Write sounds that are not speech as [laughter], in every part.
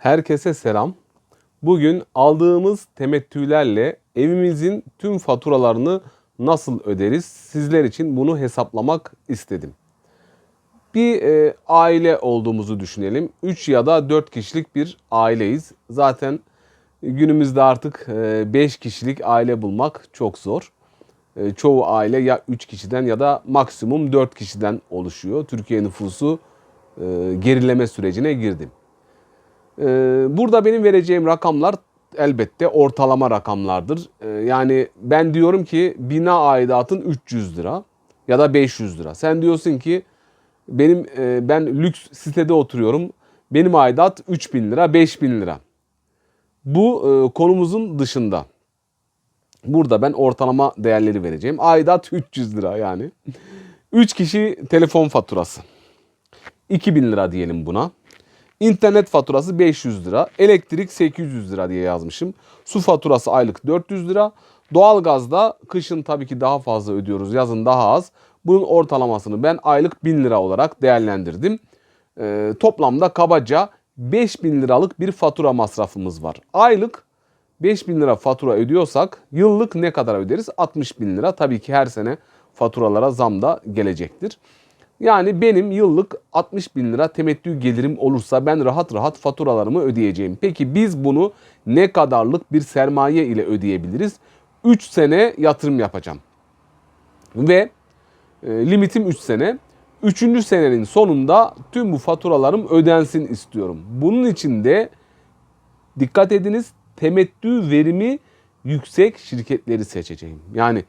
Herkese selam. Bugün aldığımız temettülerle evimizin tüm faturalarını nasıl öderiz? Sizler için bunu hesaplamak istedim. Bir e, aile olduğumuzu düşünelim. 3 ya da 4 kişilik bir aileyiz. Zaten günümüzde artık 5 kişilik aile bulmak çok zor. E, çoğu aile ya 3 kişiden ya da maksimum 4 kişiden oluşuyor. Türkiye nüfusu e, gerileme sürecine girdi. E, burada benim vereceğim rakamlar elbette ortalama rakamlardır. E, yani ben diyorum ki bina aidatın 300 lira ya da 500 lira. Sen diyorsun ki benim e, ben lüks sitede oturuyorum. Benim aidat 3000 lira, 5000 lira. Bu e, konumuzun dışında. Burada ben ortalama değerleri vereceğim. Aidat 300 lira yani. 3 kişi telefon faturası. 2000 lira diyelim buna. İnternet faturası 500 lira. Elektrik 800 lira diye yazmışım. Su faturası aylık 400 lira. Doğalgazda kışın tabii ki daha fazla ödüyoruz. Yazın daha az. Bunun ortalamasını ben aylık 1000 lira olarak değerlendirdim. Ee, toplamda kabaca 5000 liralık bir fatura masrafımız var. Aylık 5000 lira fatura ödüyorsak yıllık ne kadar öderiz? 60 bin lira. Tabii ki her sene faturalara zam da gelecektir. Yani benim yıllık 60 bin lira temettü gelirim olursa ben rahat rahat faturalarımı ödeyeceğim. Peki biz bunu ne kadarlık bir sermaye ile ödeyebiliriz? 3 sene yatırım yapacağım. Ve e, limitim 3 sene. 3. senenin sonunda tüm bu faturalarım ödensin istiyorum. Bunun için de dikkat ediniz temettü verimi yüksek şirketleri seçeceğim. Yani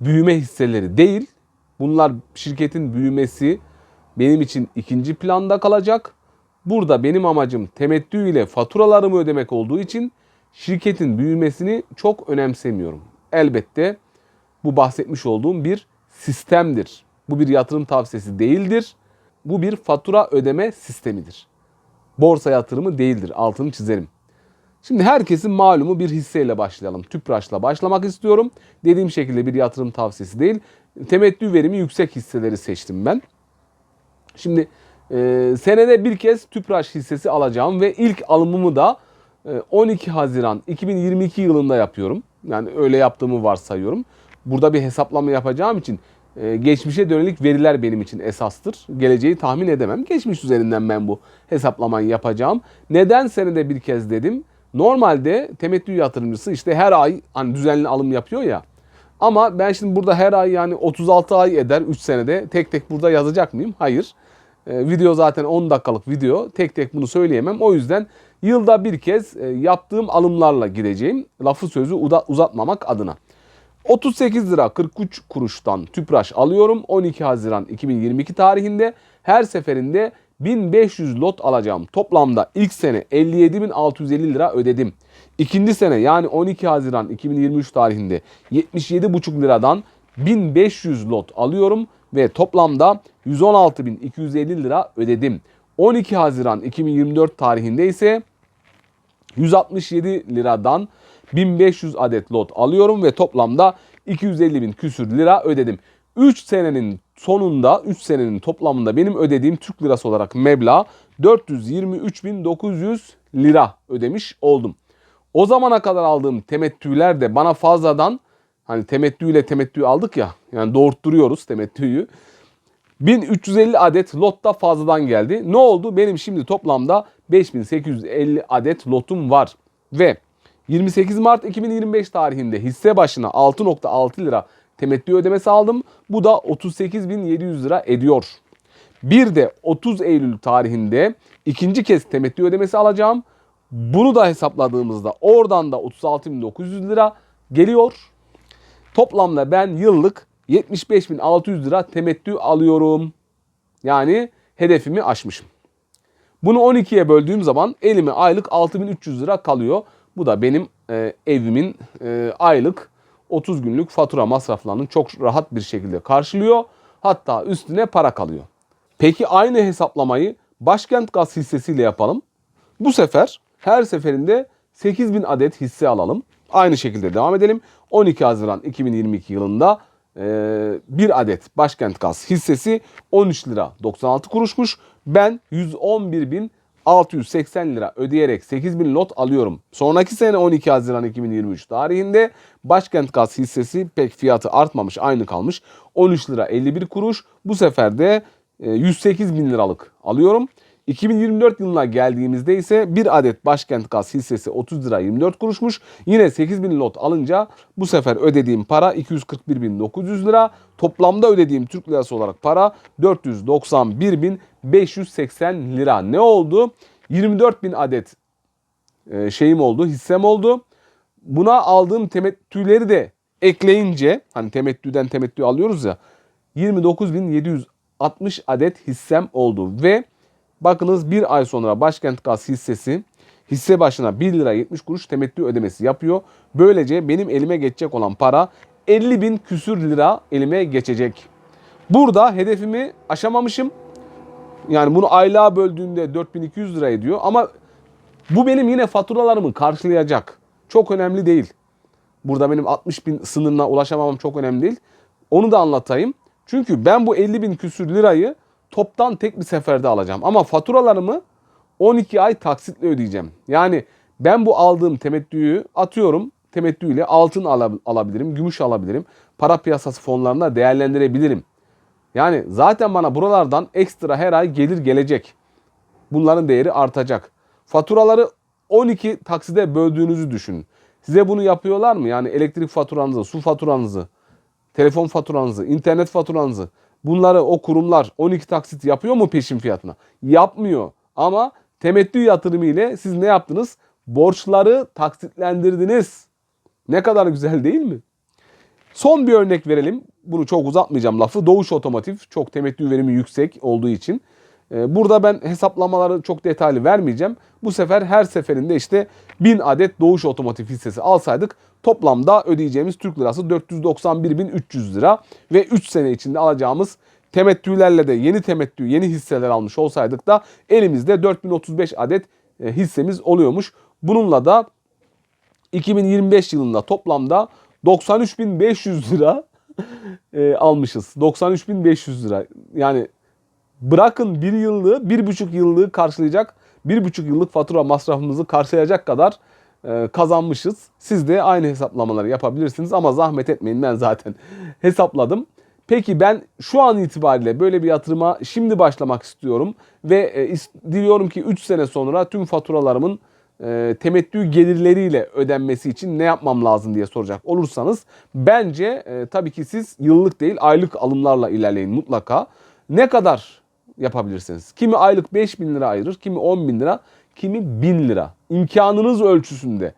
büyüme hisseleri değil. Bunlar şirketin büyümesi benim için ikinci planda kalacak. Burada benim amacım temettü ile faturalarımı ödemek olduğu için şirketin büyümesini çok önemsemiyorum. Elbette bu bahsetmiş olduğum bir sistemdir. Bu bir yatırım tavsiyesi değildir. Bu bir fatura ödeme sistemidir. Borsa yatırımı değildir. Altını çizerim. Şimdi herkesin malumu bir hisseyle başlayalım. Tüpraş'la başlamak istiyorum. Dediğim şekilde bir yatırım tavsiyesi değil. Temettü verimi yüksek hisseleri seçtim ben. Şimdi e, senede bir kez Tüpraş hissesi alacağım ve ilk alımımı da e, 12 Haziran 2022 yılında yapıyorum. Yani öyle yaptığımı varsayıyorum. Burada bir hesaplama yapacağım için e, geçmişe dönelik veriler benim için esastır. Geleceği tahmin edemem. Geçmiş üzerinden ben bu hesaplamayı yapacağım. Neden senede bir kez dedim? Normalde temettü yatırımcısı işte her ay hani düzenli alım yapıyor ya. Ama ben şimdi burada her ay yani 36 ay eder 3 senede tek tek burada yazacak mıyım? Hayır. Ee, video zaten 10 dakikalık video. Tek tek bunu söyleyemem. O yüzden yılda bir kez e, yaptığım alımlarla gideceğim. Lafı sözü uzatmamak adına. 38 lira 43 kuruştan tüpraş alıyorum. 12 Haziran 2022 tarihinde her seferinde 1500 lot alacağım. Toplamda ilk sene 57.650 lira ödedim. İkinci sene yani 12 Haziran 2023 tarihinde 77,5 liradan 1500 lot alıyorum ve toplamda 116.250 lira ödedim. 12 Haziran 2024 tarihinde ise 167 liradan 1500 adet lot alıyorum ve toplamda 250 bin küsür lira ödedim. 3 senenin sonunda 3 senenin toplamında benim ödediğim Türk lirası olarak meblağ 423.900 lira ödemiş oldum. O zamana kadar aldığım temettüler de bana fazladan hani temettüyle temettü aldık ya yani doğurtturuyoruz temettüyü. 1350 adet lotta fazladan geldi. Ne oldu? Benim şimdi toplamda 5850 adet lotum var. Ve 28 Mart 2025 tarihinde hisse başına 6.6 lira temettü ödemesi aldım. Bu da 38.700 lira ediyor. Bir de 30 Eylül tarihinde ikinci kez temettü ödemesi alacağım. Bunu da hesapladığımızda oradan da 36.900 lira geliyor. Toplamda ben yıllık 75.600 lira temettü alıyorum. Yani hedefimi aşmışım. Bunu 12'ye böldüğüm zaman elime aylık 6300 lira kalıyor. Bu da benim e, evimin e, aylık 30 günlük fatura masraflarını çok rahat bir şekilde karşılıyor. Hatta üstüne para kalıyor. Peki aynı hesaplamayı Başkent Gaz hissesiyle yapalım. Bu sefer her seferinde 8000 adet hisse alalım. Aynı şekilde devam edelim. 12 Haziran 2022 yılında e, bir adet Başkent Gaz hissesi 13 lira 96 kuruşmuş. Ben 111.600 680 lira ödeyerek 8000 lot alıyorum. Sonraki sene 12 Haziran 2023 tarihinde Başkent Gaz hissesi pek fiyatı artmamış aynı kalmış. 13 lira 51 kuruş. Bu sefer de e, 108 bin liralık alıyorum. 2024 yılına geldiğimizde ise bir adet Başkent Gaz hissesi 30 lira 24 kuruşmuş. Yine 8 bin lot alınca bu sefer ödediğim para 241.900 lira. Toplamda ödediğim Türk lirası olarak para 491.580 lira. Ne oldu? 24 bin adet e, şeyim oldu, hissem oldu. Buna aldığım temettüleri de ekleyince hani temettüden temettü alıyoruz ya 29.760 adet hissem oldu ve bakınız bir ay sonra Başkent Gaz hissesi hisse başına 1 lira 70 kuruş temettü ödemesi yapıyor. Böylece benim elime geçecek olan para 50 bin küsür lira elime geçecek. Burada hedefimi aşamamışım. Yani bunu aylığa böldüğünde 4200 lira ediyor ama bu benim yine faturalarımı karşılayacak. Çok önemli değil. Burada benim 60 bin sınırına ulaşamamam çok önemli değil. Onu da anlatayım. Çünkü ben bu 50 bin küsür lirayı toptan tek bir seferde alacağım. Ama faturalarımı 12 ay taksitle ödeyeceğim. Yani ben bu aldığım temettüyü atıyorum. Temettüyle altın ala- alabilirim, gümüş alabilirim. Para piyasası fonlarında değerlendirebilirim. Yani zaten bana buralardan ekstra her ay gelir gelecek. Bunların değeri artacak. Faturaları 12 takside böldüğünüzü düşünün. Size bunu yapıyorlar mı? Yani elektrik faturanızı, su faturanızı, telefon faturanızı, internet faturanızı bunları o kurumlar 12 taksit yapıyor mu peşin fiyatına? Yapmıyor. Ama temettü yatırımı ile siz ne yaptınız? Borçları taksitlendirdiniz. Ne kadar güzel değil mi? Son bir örnek verelim. Bunu çok uzatmayacağım lafı. Doğuş Otomotiv çok temettü verimi yüksek olduğu için. Ee, Burada ben hesaplamaları çok detaylı vermeyeceğim. Bu sefer her seferinde işte 1000 adet Doğuş Otomotiv hissesi alsaydık toplamda ödeyeceğimiz Türk lirası 491.300 lira ve 3 sene içinde alacağımız temettülerle de yeni temettü, yeni hisseler almış olsaydık da elimizde 4035 adet e, hissemiz oluyormuş. Bununla da 2025 yılında toplamda 93.500 lira [laughs] e, almışız. 93.500 lira. Yani bırakın bir yıllığı, bir buçuk yıllığı karşılayacak, bir buçuk yıllık fatura masrafımızı karşılayacak kadar e, kazanmışız. Siz de aynı hesaplamaları yapabilirsiniz ama zahmet etmeyin ben zaten [laughs] hesapladım. Peki ben şu an itibariyle böyle bir yatırıma şimdi başlamak istiyorum ve e, diliyorum ki 3 sene sonra tüm faturalarımın e, temettü gelirleriyle ödenmesi için ne yapmam lazım diye soracak olursanız bence tabii ki siz yıllık değil aylık alımlarla ilerleyin mutlaka. Ne kadar yapabilirsiniz? Kimi aylık 5 bin lira ayırır, kimi 10 bin lira, kimi 1000 lira. İmkanınız ölçüsünde.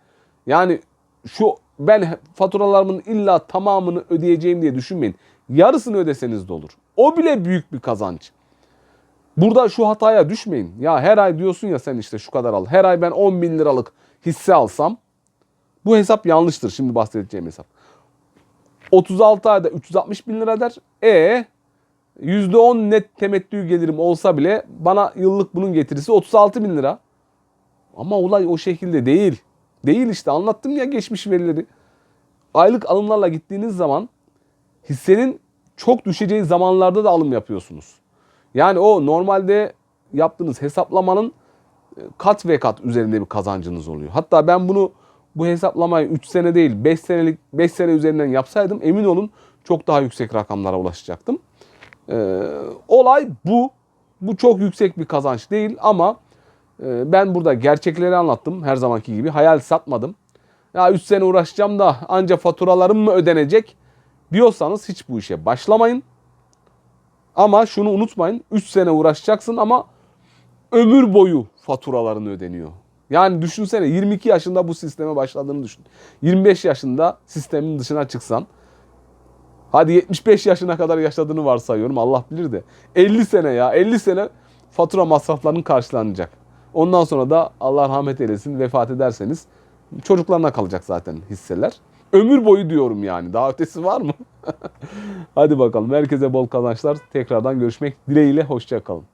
Yani şu ben faturalarımın illa tamamını ödeyeceğim diye düşünmeyin. Yarısını ödeseniz de olur. O bile büyük bir kazanç. Burada şu hataya düşmeyin. Ya her ay diyorsun ya sen işte şu kadar al. Her ay ben 10 bin liralık hisse alsam bu hesap yanlıştır şimdi bahsedeceğim hesap. 36 ayda 360 bin lira der. E %10 net temettü gelirim olsa bile bana yıllık bunun getirisi 36 bin lira. Ama olay o şekilde değil. Değil işte anlattım ya geçmiş verileri. Aylık alımlarla gittiğiniz zaman hissenin çok düşeceği zamanlarda da alım yapıyorsunuz. Yani o normalde yaptığınız hesaplamanın e, kat ve kat üzerinde bir kazancınız oluyor. Hatta ben bunu bu hesaplamayı 3 sene değil 5 senelik 5 sene üzerinden yapsaydım emin olun çok daha yüksek rakamlara ulaşacaktım. Ee, olay bu. Bu çok yüksek bir kazanç değil ama e, ben burada gerçekleri anlattım her zamanki gibi. Hayal satmadım. Ya 3 sene uğraşacağım da anca faturalarım mı ödenecek diyorsanız hiç bu işe başlamayın. Ama şunu unutmayın 3 sene uğraşacaksın ama ömür boyu faturaların ödeniyor. Yani düşünsene 22 yaşında bu sisteme başladığını düşün. 25 yaşında sistemin dışına çıksan Hadi 75 yaşına kadar yaşadığını varsayıyorum Allah bilir de. 50 sene ya 50 sene fatura masraflarının karşılanacak. Ondan sonra da Allah rahmet eylesin vefat ederseniz çocuklarına kalacak zaten hisseler. Ömür boyu diyorum yani daha ötesi var mı? [laughs] Hadi bakalım herkese bol kazançlar. Tekrardan görüşmek dileğiyle hoşça kalın.